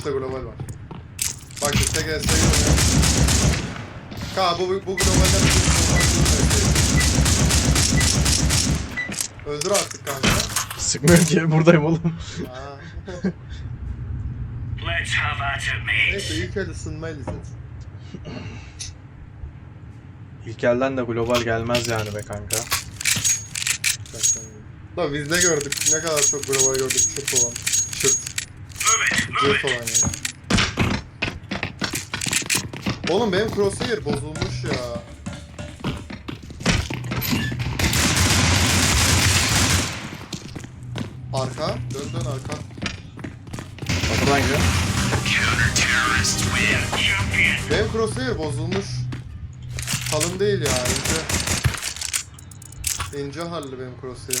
karşıda global var. Bak şu TGS oynuyor. Ka bu, bu globalden bir Öldür artık kanka. Sıkmıyor ki buradayım oğlum. Let's have at it, Neyse mate. ilk el ısınmayla zaten. İlk elden de global gelmez yani be kanka. Da biz ne gördük? Ne kadar çok global gördük çırt olan. İt. olan yani. Oğlum benim crosshair bozulmuş ya. Arka. Dön dön arka. Kapıdan gir. Benim crosshair bozulmuş. Kalın değil ya ince. İnce halli benim crosshair.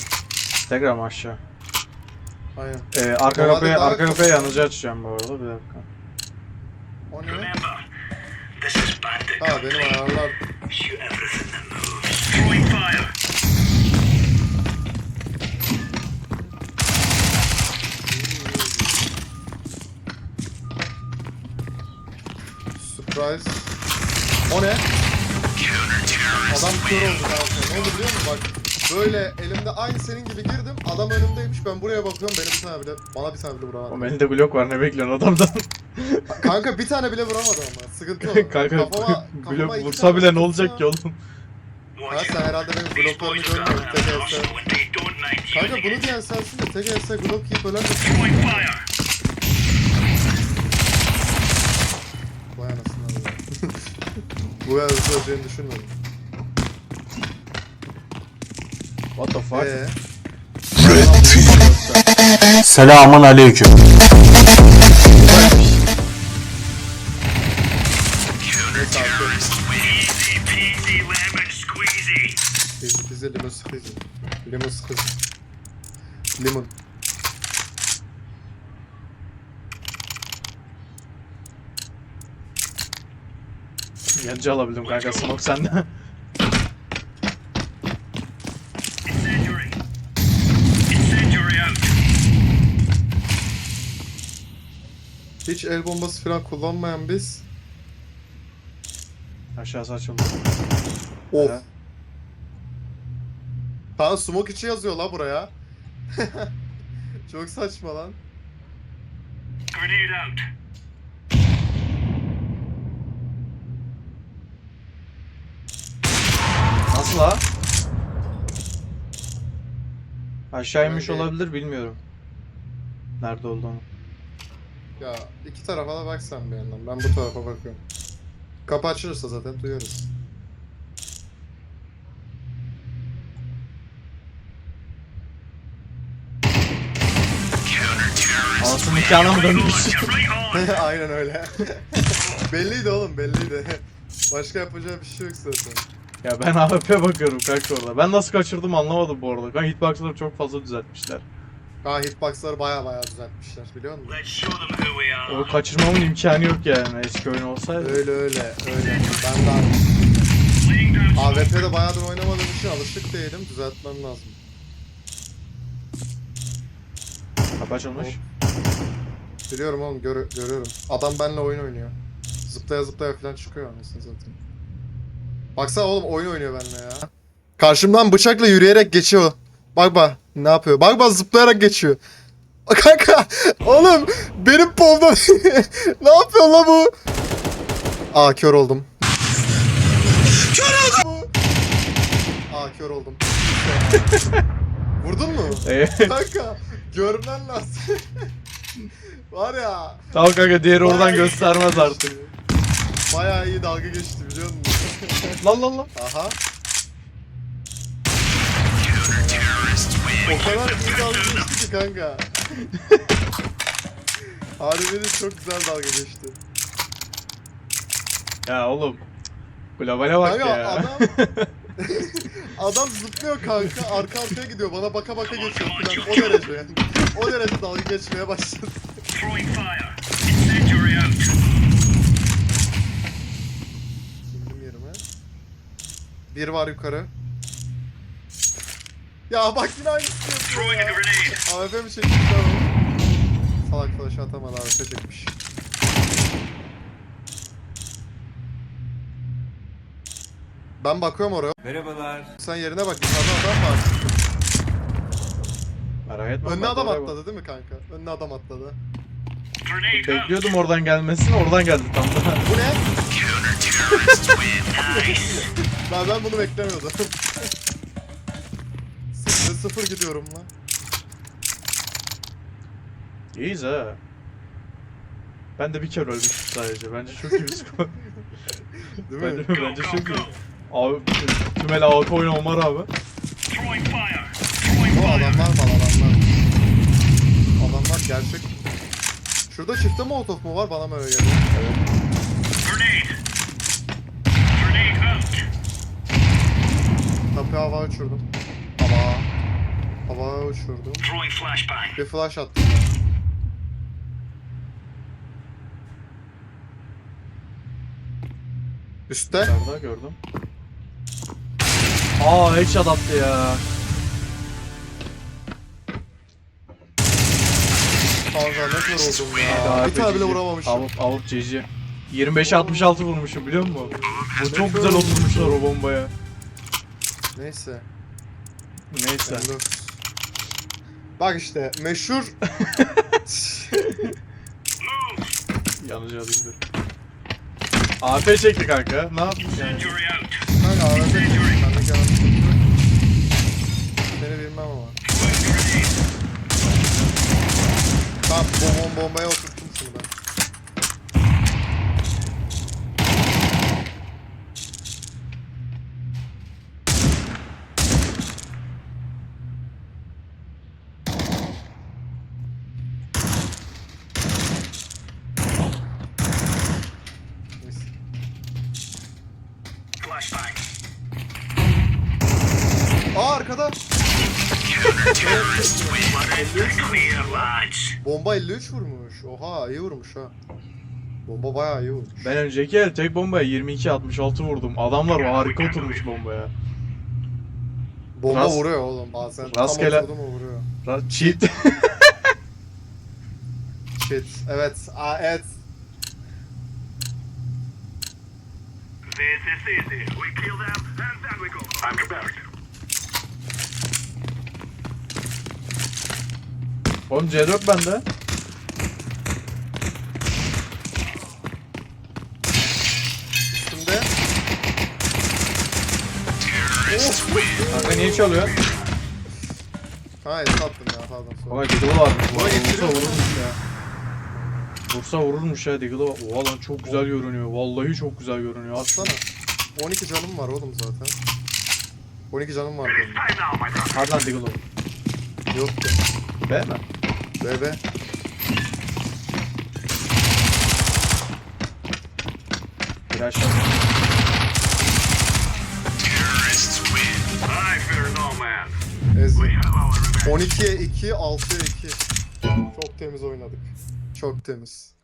Tekrar mı aşağı? Aynen. Ee, arka Normalde kapıyı, daha arka kapıyı yanıcı açacağım bu arada bir dakika. O ne? Remember, this is bandit Ha benim ayarlar. Shoot everything that moves. Throwing fire. Surprise. O ne? Adam kör oldu kanka. Ne oldu biliyor musun? Bak böyle elimde aynı senin gibi girdim. Adam önümdeymiş. Ben buraya bakıyorum. Benim bir tane bile bana bir tane bile O vuramadı. elinde blok var ne bekliyorsun adamdan? Kanka bir tane bile vuramadı ama. Sıkıntı o. kanka Kafama- blok kafama iki vursa bile ne olacak ki oğlum? Ha sen herhalde benim bloklarımı görmüyorsun. don't mind Kanka bunu diyen sensin de TGS blok yiyip ölen de. Vay anasını. Bu kadar hızlı öleceğini düşünmedim. What the fuck? Eee? Selamun aleyküm. Bize limon sıkıcı. Limon sıkıcı. Limon. Yanıcı alabildim kanka smoke sende. Hiç el bombası falan kullanmayan biz. Aşağısı açıldı. Of. Evet. Kaan smoke içi yazıyor la buraya. Çok saçma lan. Grenade out. Nasıl ha? Aşağı inmiş olabilir bilmiyorum. Nerede olduğunu. Ya iki tarafa da bak sen bir yandan. Ben bu tarafa bakıyorum. Kapı açılırsa zaten. Counter-terrorists Anasının nikahına mı dönmüş? Aynen öyle. belliydi oğlum belliydi. Başka yapacağı bir şey yok zaten. Ya ben AWP bakıyorum kanka orada. Ben nasıl kaçırdım anlamadım bu arada. Kanka hitbox'ları çok fazla düzeltmişler. Ha hitboxları baya baya düzeltmişler biliyor musun? O kaçırmamın imkanı yok yani eski oyun olsaydı. Öyle öyle öyle. Ben de smoke. AWP'de bayağıdır oynamadığım için alışık değilim. Düzeltmem lazım. Kapı açılmış. Biliyorum oğlum gör- görüyorum. Adam benimle oyun oynuyor. Zıplaya zıplaya falan çıkıyor anasını zaten. Baksana oğlum oyun oynuyor benimle ya. Karşımdan bıçakla yürüyerek geçiyor. Bak bak ne yapıyor. Bak bak zıplayarak geçiyor. Kanka oğlum benim pomda ne yapıyor la bu? Aa kör oldum. kör oldum. Aa kör oldum. Vurdun mu? Ee, Kanka görmen lazım. Var ya. tamam kanka diğeri oradan bayağı göstermez artık. Bayağı iyi dalga geçti biliyor musun? Lan lan lan. Aha. O kadar iyi dalga geçti ki kanka. Harbiden çok güzel dalga geçti. Ya oğlum. Globale bak Kanka ya. adam adam zıplıyor kanka arka arkaya gidiyor bana baka baka geçiyor falan o derece. O derece dalga geçmeye başladı. Bir var yukarı. Ya bak yine aynısını şey yapıyor ya. AWP mi çekmiş lan o? Salak flash atamadı AWP çekmiş. Ben bakıyorum oraya. Merhabalar. Sen yerine bak. Yukarıda adam var. Merak etme. Önüne adam atladı değil mi kanka? Önüne adam atladı. Bekliyordum oradan gelmesini. Oradan geldi tam da. Bu ne? ben, ben bunu beklemiyordum. Sıfır sıfır gidiyorum lan. İyiyiz ha. Ben de bir kere ölmüştüm sadece. Bence çok iyi bir skor. Değil mi? bence, bence çok iyi. Abi tümel AWP oynamama rağmen. Bu fire. adamlar mı adamlar? Adamlar gerçek. Şurada çifte molotof mu var? Bana mı öyle geliyor? Out. Kapıya hava uçurdum. Uçurdum. Bir flash attım. Üste. Dışarıda gördüm. Aa headshot attı ya. Kanka ne kör oldum ya. Daha Bir tane bile vuramamışım. Avup avup GG. 25'e 66 vurmuşum biliyor musun? Bu çok güzel oturmuşlar o bombaya. Neyse. Neyse. Dur. Bak işte meşhur Yanıcı alayım dur. AP çekti kanka. Ne yapayım yani? Kanka AWP Ben de canım sıkıntı. Seni bilmem ama. Tamam bom bombaya oturttum şunu ben. Neyse. Flashbang. Lads. Bomba 53 vurmuş. Oha iyi vurmuş ha. Bomba bayağı iyi vurmuş. Ben önceki el tek bombaya 22-66 vurdum. Adamlar harika oturmuş bombaya. Bomba Rast- vuruyor oğlum bazen. Rastgele- Tam vuruyor. Ra- Cheat. Shit. Evet. Aa, evet. This is easy. We kill them, and then we go. I'm prepared. Oğlum C4 bende. Terrorists win. Kanka niye çalıyor? Ha attım ya pardon. Ama Deagle'ı varmış. bu Buna. Vursa getiriyor vururmuş ya. Vursa vururmuş ya Deagle'ı var. Oha lan çok güzel görünüyor. Vallahi çok güzel görünüyor. Atsana. 12 canım var oğlum zaten. 12 canım var benim. Time now, my brother. Be? Bebe. Bir aşağı. Terrorists win. I fear no man. Ez. We have our revenge. 12'ye 2, 6'ya 2. Çok temiz oynadık. Çok temiz.